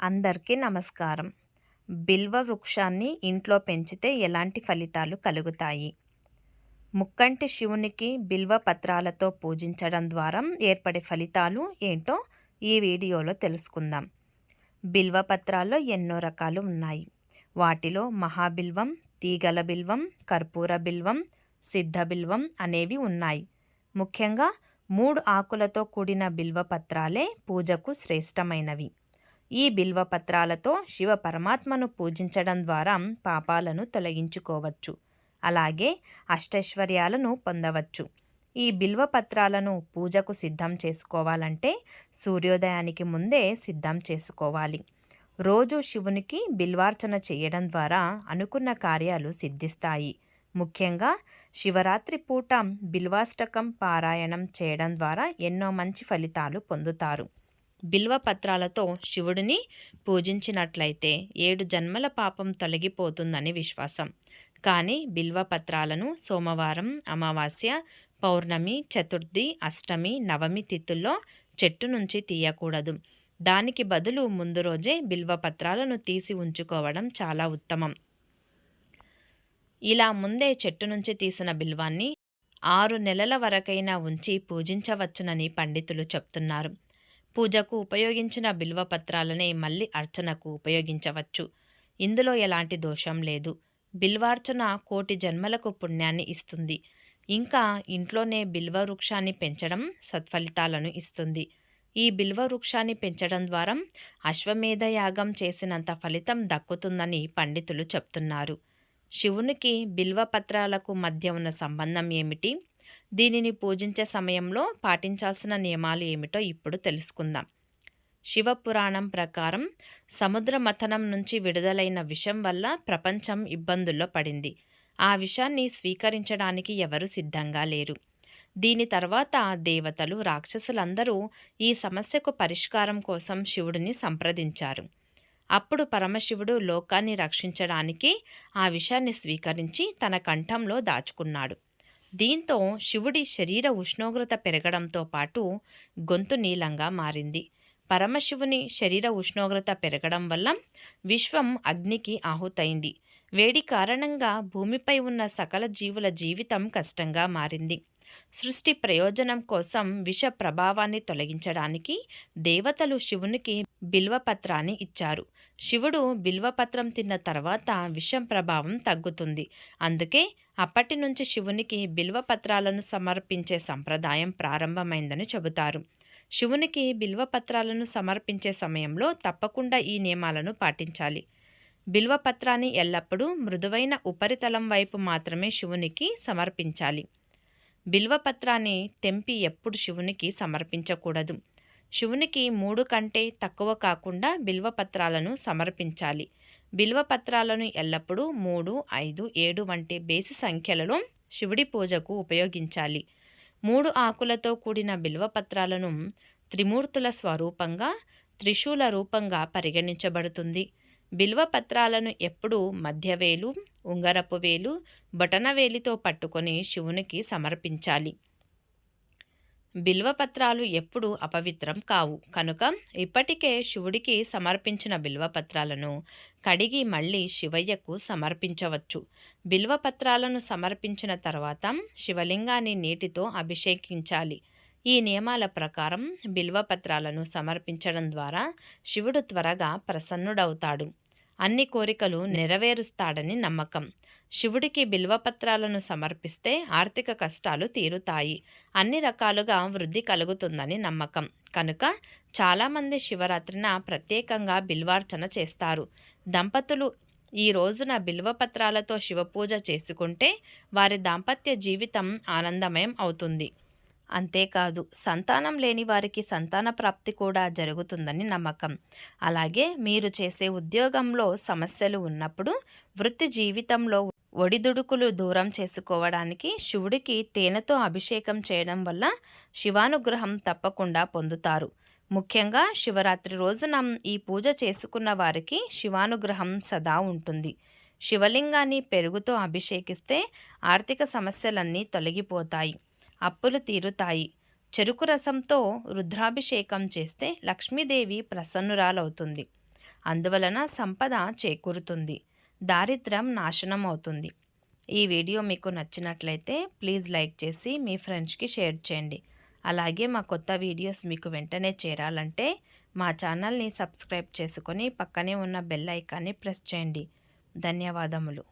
అందరికీ నమస్కారం. బిల్వ వృక్షాన్ని ఇంట్లో పెంచితే ఎలాంటి ఫలితాలు కలుగుతాయి? ముక్కంటి శివునికి బిల్వ పత్రాలతో పూజించడం ద్వారా ఏర్పడే ఫలితాలు ఏంటో ఈ వీడియోలో తెలుసుకుందాం. బిల్వ పత్రాల్లో ఎన్నో రకాలు ఉన్నాయి. వాటిలో మహాబిల్వం తీగల బిల్వం కర్పూర బిల్వం సిద్ధ బిల్వం అనేవి ఉన్నాయి. ముఖ్యంగా మూడు ఆకులతో కూడిన బిల్వ పత్రాలే పూజకు శ్రేష్టమైనవి. ఈ బిల్వ పత్రాలతో శివ పరమాత్మను పూజించడం ద్వారా పాపాలను తొలగించుకోవచ్చు. అలాగే అష్టైశ్వర్యాలను పొందవచ్చు. ఈ బిల్వ పత్రాలను పూజకు సిద్ధం చేసుకోవాలంటే సూర్యోదయానికి ముందే సిద్ధం చేసుకోవాలి. రోజు శివునికి బిల్వార్చన చేయడం ద్వారా అనుకున్న కార్యాలు సిద్ధిస్తాయి. ముఖ్యంగా శివరాత్రి పూట బిల్వాష్టకం పారాయణం చేయడం ద్వారా ఎన్నో మంచి ఫలితాలు పొందుతారు. బిల్వ పత్రాలతో శివుడిని పూజించినట్లయితే ఏడు జన్మల పాపం తొలగిపోతుందని విశ్వాసం. కానీ బిల్వ పత్రాలను సోమవారం అమావాస్య పౌర్ణమి చతుర్థి అష్టమి నవమి తిథుల్లో చెట్టు నుంచి తీయకూడదు. దానికి బదులు ముందు రోజే బిల్వ పత్రాలను తీసి ఉంచుకోవడం చాలా ఉత్తమం. ఇలా ముందే చెట్టు నుంచి తీసిన బిల్వాన్ని ఆరు నెలల వరకైనా ఉంచి పూజించవచ్చునని పండితులు చెప్తున్నారు. పూజకు ఉపయోగించిన బిల్వపత్రాలనే మళ్ళీ అర్చనకు ఉపయోగించవచ్చు. ఇందులో ఎలాంటి దోషం లేదు. బిల్వార్చన కోటి జన్మలకు పుణ్యాన్ని ఇస్తుంది. ఇంకా ఇంట్లోనే బిల్వ వృక్షాన్ని పెంచడం సత్ఫలితాలను ఇస్తుంది. ఈ బిల్వ వృక్షాన్ని పెంచడం ద్వారా అశ్వమేధ యాగం చేసినంత ఫలితం దక్కుతుందని పండితులు చెప్తున్నారు. శివునికి బిల్వ పత్రాలకు మధ్య ఉన్న సంబంధం ఏమిటి? దీనిని పూజించే సమయంలో పాటించాల్సిన నియమాలు ఏమిటో ఇప్పుడు తెలుసుకుందాం. శివపురాణం ప్రకారం సముద్ర మథనం నుంచి విడుదలైన విషం వల్ల ప్రపంచం ఇబ్బందుల్లో పడింది. ఆ విషాన్ని స్వీకరించడానికి ఎవరు సిద్ధంగా లేరు. దీని తర్వాత దేవతలు రాక్షసులందరూ ఈ సమస్యకు పరిష్కారం కోసం శివుడిని సంప్రదించారు. అప్పుడు పరమశివుడు లోకాన్ని రక్షించడానికి ఆ విషయాన్ని స్వీకరించి తన కంఠంలో దాచుకున్నాడు. దీంతో శివుడి శరీర ఉష్ణోగ్రత పెరగడంతో పాటు గొంతు నీలంగా మారింది. పరమశివుని శరీర ఉష్ణోగ్రత పెరగడం వల్ల విశ్వం అగ్నికి ఆహుతైంది. వేడి కారణంగా భూమిపై ఉన్న సకల జీవుల జీవితం కష్టంగా మారింది. సృష్టి ప్రయోజనం కోసం విష ప్రభావాన్ని తొలగించడానికి దేవతలు శివునికి బిల్వపత్రాన్ని ఇచ్చారు. శివుడు బిల్వపత్రం తిన్న తర్వాత విషం ప్రభావం తగ్గుతుంది. అందుకే అప్పటి నుంచి శివునికి బిల్వపత్రాలను సమర్పించే సంప్రదాయం ప్రారంభమైందని చెబుతారు. శివునికి బిల్వపత్రాలను సమర్పించే సమయంలో తప్పకుండా ఈ నియమాలను పాటించాలి. బిల్వపత్రాన్ని ఎల్లప్పుడూ మృదువైన ఉపరితలం వైపు మాత్రమే శివునికి సమర్పించాలి. బిల్వపత్రాన్ని తెంపి ఎప్పుడు శివునికి సమర్పించకూడదు. శివునికి మూడు కంటే తక్కువ కాకుండా బిల్వపత్రాలను సమర్పించాలి. బిల్వపత్రాలను ఎల్లప్పుడూ మూడు ఐదు ఏడు వంటి బేసి సంఖ్యలలో శివుడి పూజకు ఉపయోగించాలి. మూడు ఆకులతో కూడిన బిల్వపత్రాలను త్రిమూర్తుల స్వరూపంగా త్రిశూల రూపంగా పరిగణించబడుతుంది. బిల్వపత్రాలను ఎప్పుడూ మధ్యవేలు ఉంగరపు వేలు బటనవేలితో పట్టుకొని శివునికి సమర్పించాలి. బిల్వపత్రాలు ఎప్పుడు అపవిత్రం కావు. కనుక ఇప్పటికే శివుడికి సమర్పించిన బిల్వపత్రాలను కడిగి మళ్ళీ శివయ్యకు సమర్పించవచ్చు. బిల్వపత్రాలను సమర్పించిన తర్వాత శివలింగాన్ని నీటితో అభిషేకించాలి. ఈ నియమాల ప్రకారం బిల్వపత్రాలను సమర్పించడం ద్వారా శివుడు త్వరగా ప్రసన్నుడవుతాడు. అన్ని కోరికలు నెరవేరుస్తాడని నమ్మకం. శివుడికి బిల్వపత్రాలను సమర్పిస్తే ఆర్థిక కష్టాలు తీరుతాయి. అన్ని రకాలుగా వృద్ధి కలుగుతుందని నమ్మకం. కనుక చాలామంది శివరాత్రిన ప్రత్యేకంగా బిల్వార్చన చేస్తారు. దంపతులు ఈ రోజున బిల్వపత్రాలతో శివపూజ చేసుకుంటే వారి దాంపత్య జీవితం ఆనందమయం అవుతుంది. అంతేకాదు సంతానం లేని వారికి సంతాన ప్రాప్తి కూడా జరుగుతుందని నమ్మకం. అలాగే మీరు చేసే ఉద్యోగంలో సమస్యలు ఉన్నప్పుడు వృత్తి జీవితంలో ఒడిదుడుకులు దూరం చేసుకోవడానికి శివుడికి తేనెతో అభిషేకం చేయడం వల్ల శివానుగ్రహం తప్పకుండా పొందుతారు. ముఖ్యంగా శివరాత్రి రోజున ఈ పూజ చేసుకున్న వారికి శివానుగ్రహం సదా ఉంటుంది. శివలింగాన్ని పెరుగుతో అభిషేకిస్తే ఆర్థిక సమస్యలన్నీ తొలగిపోతాయి. అప్పులు తీరుతాయి. చెరుకు రసంతో రుద్రాభిషేకం చేస్తే లక్ష్మీదేవి ప్రసన్నురాలవుతుంది. అందువలన సంపద చేకూరుతుంది. దారిద్ర్యం నాశనం అవుతుంది ఈ వీడియో మీకు నచ్చినట్లయితే ప్లీజ్ లైక్ చేసి మీ ఫ్రెండ్స్కి షేర్ చేయండి. అలాగే మా కొత్త వీడియోస్ మీకు వెంటనే చేరాలంటే మా ఛానల్ని సబ్స్క్రైబ్ చేసుకొని పక్కనే ఉన్న బెల్ ఐకాన్ని ప్రెస్ చేయండి. ధన్యవాదములు.